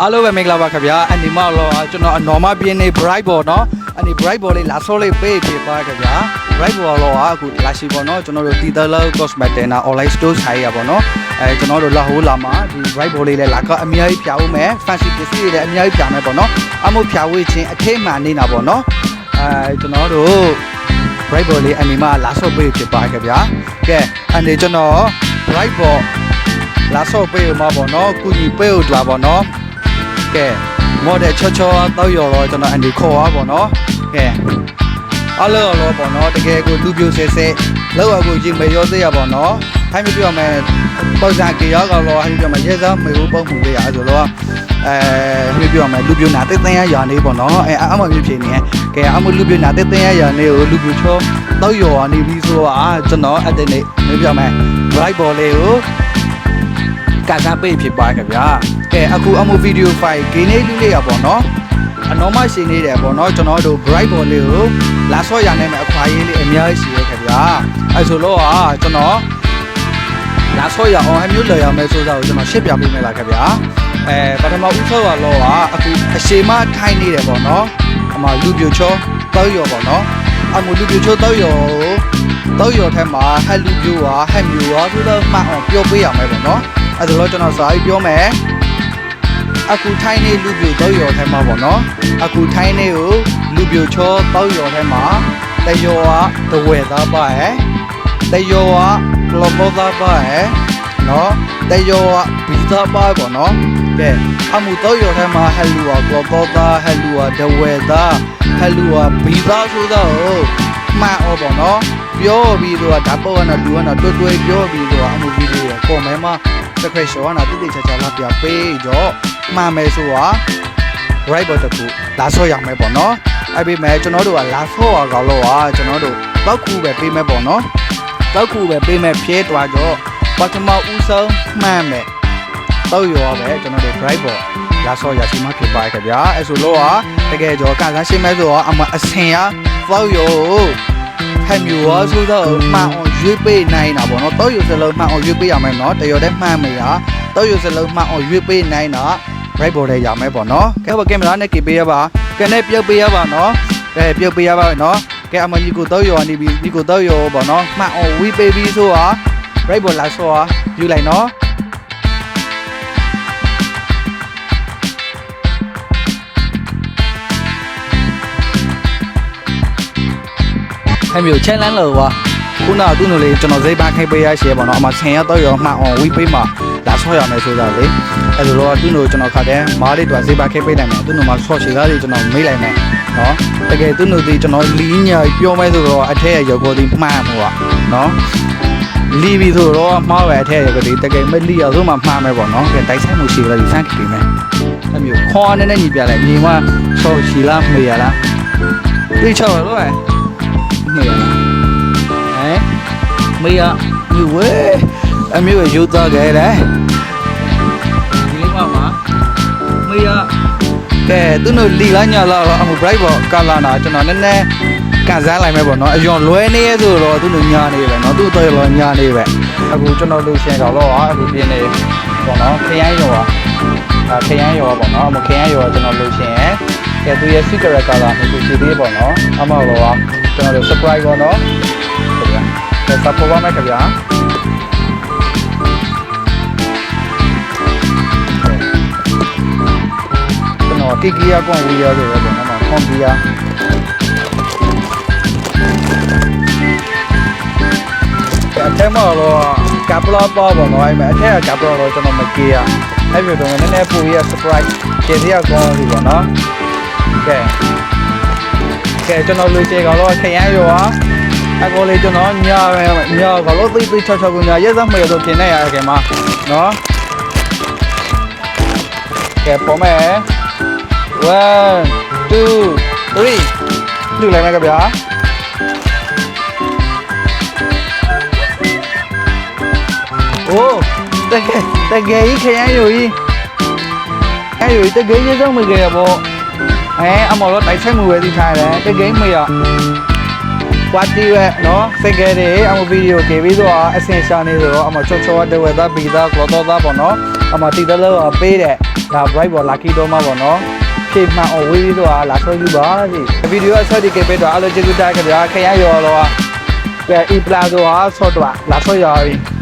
အားလုံးပဲမင်္ဂလာပါခင်ဗျာအန်ဒီမောက်လောကျွန်တော်အနော်မပြင်းနေ bright ပေါ်နော်အန်ဒီ bright ပေါ်လေးလာဆောလေးပေးပြပါခင်ဗျာ bright ပေါ်လောအခုလာရှိပေါ်နော်ကျွန်တော်တို့တီတလာ cosmetic နာ online store ဆိုင်ရပါနော်အဲကျွန်တော်တို့လာဟိုလာမှာဒီ bright ပေါ်လေးလည်းလာကအများကြီးဖြာဦးမယ် fancy ပစ္စည်းတွေလည်းအများကြီးဖြာမယ်ပေါ့နော်အမှုဖြာဝေးခြင်းအထိမှန်နေတာပေါ့နော်အဲကျွန်တော်တို့ bright ပေါ်လေးအန်ဒီမလာဆောပေးပြပါခင်ဗျာကဲအန်ဒီကျွန်တော် bright ပေါ်လာဆောပေးမှာပေါ့နော်ကုညီပေးဦးလာပေါ့နော် ကဲမော်ဒယ်ချောချောတောက်ရော်တော့ကျွန်တော်အန်ဒီခေါ်ပါပေါ့နော်ကဲအလောလောပေါ့နော်တကယ်ကိုလူပြိုဆဲဆဲလောက်အကိုရင်မရောသေးရပေါ့နော်ဟိုင်းမပြောမယ်ပေါ့စားကေရောကတော့ဟိုင်းပြောမယ်ရဲစားမေဘူးပုံမှုလေးရဆိုတော့အဲဟိုပြောမယ်လူပြိုနာတဲ့တဲ့ရရနေပေါ့နော်အဲအမမျိုးဖြစ်နေကဲအမလူပြိုနာတဲ့တဲ့ရရနေကိုလူပြိုချောတောက်ရော်နေပြီဆိုတော့အာကျွန်တော်အဲ့တဲ့နေ့မပြောမယ် bright ball လေးကိုကစားပိတ်ဖြစ်ပါခင်ဗျာ ကဲအခုအမှုဗီဒီယိုဖိုင်ဂိမ်းလေးလူလေးရပါတော့အနော်မရှိနေတယ်ပေါ့နော်ကျွန်တော်တို့ bright ball လေးကိုလာဆော့ရနိုင်မဲ့အခွာရေးလေးအများကြီးရှိရခင်ဗျာအဲဆိုတော့อ่ะကျွန်တော်လာဆော့ရအောင်အမျိုးလော်ရမယ်ဆိုတာကိုကျွန်တော်ရှင်းပြပေးမယ်လားခင်ဗျာအဲပထမဦးဆော့ရတော့ကအခုအရှိမထိုင်းနေတယ်ပေါ့နော်အမလူပြိုချောတောက်ရော်ပေါ့နော်အမလူပြိုချောတောက်ရော်ကိုတောက်ရော်ထဲမှာဟက်လူပြိုကဟက်မြူရောဆိုတော့မှတ်အောင်ပြောပေးရမယ်ပေါ့နော်အဲ့ဒါတော့ကျွန်တော်စာရေးပြောမယ် အခုထိုင်းနေလူပြိုတောက်ရော်ထဲမှာပေါ့နော်အခုထိုင်းနေကိုလူပြိုချောတောက်ရော်ထဲမှာတယောကတဝဲသားပါရဲ့တယောကကလောဘောသားပါရဲ့နော်တယောကဘီသားပါပေါ့နော်ကဲအမှုတောက်ရော်ထဲမှာဟဲလူကကလောဘောသားဟဲလူကတဝဲသားဟဲလူကဘီသားဆိုတော့မှန်အောင်ပေါ့နော်ပြောပြီးတော့ဓာတ်ပေါ်ကတော့လူကတော့တွတ်တွဲပြောပြီးတော့အမှုဗီဒီယိုရပေါ်မယ်မှာစခရရှောနာတိတိကျကျလာပြပေးကြော မှန်မယ်ဆိုတာ right ဘတ်တခုလာဆော့ရမယ်ပေါ့နော်အဲ့ပြီးမဲ့ကျွန်တော်တို့ကလာဆော့ရကောင်လို့อ่ะကျွန်တော်တို့တောက်ခုပဲပေးမယ်ပေါ့နော်တောက်ခုပဲပေးမယ်ဖြဲသွားကြောပထမဦးဆုံးမှန်မယ်တောက်ရောပဲကျွန်တော်တို့ right ပေါ့လာဆော့ရရှိမှဖြစ်ပါရဲ့ခင်ဗျာအဲ့ဆိုလို့อ่ะတကယ်ကြောကစားရှင်းမဲ့ဆိုတော့အမအစင်ရတောက်ရောဟဲ့မျိုးရောဆိုတော့မှန်အောင်ရွေးပေးနိုင်တာပေါ့နော်တောက်ရွစလုံးမှန်အောင်ရွေးပေးရမယ်နော်တရော်တဲ့မှန်မရတောက်ရွစလုံးမှန်အောင်ရွေးပေးနိုင်တာ right board လေးရမယ်ပေါ့နော်ကဲဘာကင်မရာနဲ့ကြည့်ပေးရပါကဲနဲ့ပြုတ်ပေးရပါနော်ကဲပြုတ်ပေးရပါနော်ကဲအမကြီးကိုတော့ရောနေပြီဒီကိုတော့ရောပေါ့နော်မှန်အောင်ဝီပေးပြီးဆိုတာ right board လာဆိုတာယူလိုက်နော်အဲ့မျိုး challenge လို့ပါခုနကသူ့လိုလေးကျွန်တော်စိတ်ပန်းခိုက်ပေးရရှယ်ပေါ့နော်အမဆင်ရတော့ရောမှန်အောင်ဝီပေးမှာ လာဆော့ရမယ်ဆိုတာလေအဲ့ဒါတော့သူ့လိုကျွန်တော်ခါတဲ့မားလေးတွာစိတ်ပန်းခိုက်ပေးနိုင်မယ်သူ့လိုမှာဆော့ရှည်ကားလေးကျွန်တော်မေးလိုက်မယ်နော်တကယ်သူ့လိုဒီကျွန်တော်လီးညာပြောမဲဆိုတော့အထက်ရရောက်ကိုဒီမှန်မှာနော်လီးပြီဆိုတော့မှားပဲအထက်ရရောက်ကိုဒီတကယ်မလီးရဆိုမှမှားမယ်ပေါ့နော်ကဲတိုက်ဆိုင်မှုရှိလာဒီစမ်းကြည့်ပေးမယ်အဲ့မျိုးခေါ်နေနေညီပြလိုက်ညီမဆော့ရှည်လားမေးရလားတွေးချော်လို့မေးရလားဟမ်မေးရမြို့ဝဲ အမျိုးရယူသားခဲ့တယ်ဒီလေးပါမှာမေးရကဲသူတို့လီလာညာလာတော့အမှု bright ပေါ့ကာလာနာကျွန်တော်နည်းနည်းကန်စားလိုက်မယ်ပေါ့နော်အယောင်လွဲနေရဲဆိုတော့သူတို့ညာနေပဲနော်သူ့တော့ရောညာနေပဲအခုကျွန်တော်လူရှင်ကောင်တော့အခုပြင်းနေပေါ့နော်ခရိုင်းရောအာခရိုင်းရောပေါ့နော်အမခရိုင်းရောကျွန်တော်လူရှင်ရဲ့ကဲသူရဲ့ secret color ကိုရှိသေးပေါ့နော်အမောတော့ကျွန်တော်တို့ surprise ပေါ့နော်ခင်ဗျာ။ဒါပေါ်ပါမယ်ခင်ဗျာ။ တော်တီကီယာကွန်ဝီယာဆိုတော့ကျွန်တော်ကွန်ပီယာအထက်မှာတော့ကပ်လာပါဘောနော်အဲ့မဲ့အထက်ကကပ်လာတော့ကျွန်တော်မကေးရအဲ့ပြတော့နည်းနည်းပူရ surprise ကျေစရာကောင်းပြီပေါ့နော်ကဲကဲကျွန်တော်လူချေကတော့ခရမ်းရောอ่ะအကောလေးကျွန်တော်ညာပဲညာကလို့သိသိချောချောကညာရဲစမှရတော့ပြင်နေရခဲ့မှာနော်ကဲပေါ်မယ် 1 2 3လူလိုက်မယ်ကြဗျာအိုးတကယ်တကယ်ကြီးခရမ်းယူကြီးအဲယူတကယ်ကြီးဆုံးမကြရပေါ့အဲအမော်တော့တိုက်ဆိုင်မှုပဲသိထားတယ်တကယ်မရကွာတီဝဲနော်စင်ကဲတွေအမဗီဒီယိုကေပြီးတော့အစင်ရှာနေဆိုတော့အမချောချောတဲ့ဝဲသားဘီသားကလောတော့သားပေါ့နော်အမတီတလို့ပေးတဲ့ဒါ bright ပေါ် lucky တော့မှာပေါ့နော် ဖြေမှန်အောင်ဝေးပြီးတော့လာဆွဲယူပါစီဗီဒီယိုအဆော့ဒီကေပေးတော့အားလုံးကျေးဇူးတင်ကြပါခင်ဗျာခင်ဗျာရောတော့ကဲဤပလာတော့ဆော့တော့လာဆွဲရပြီ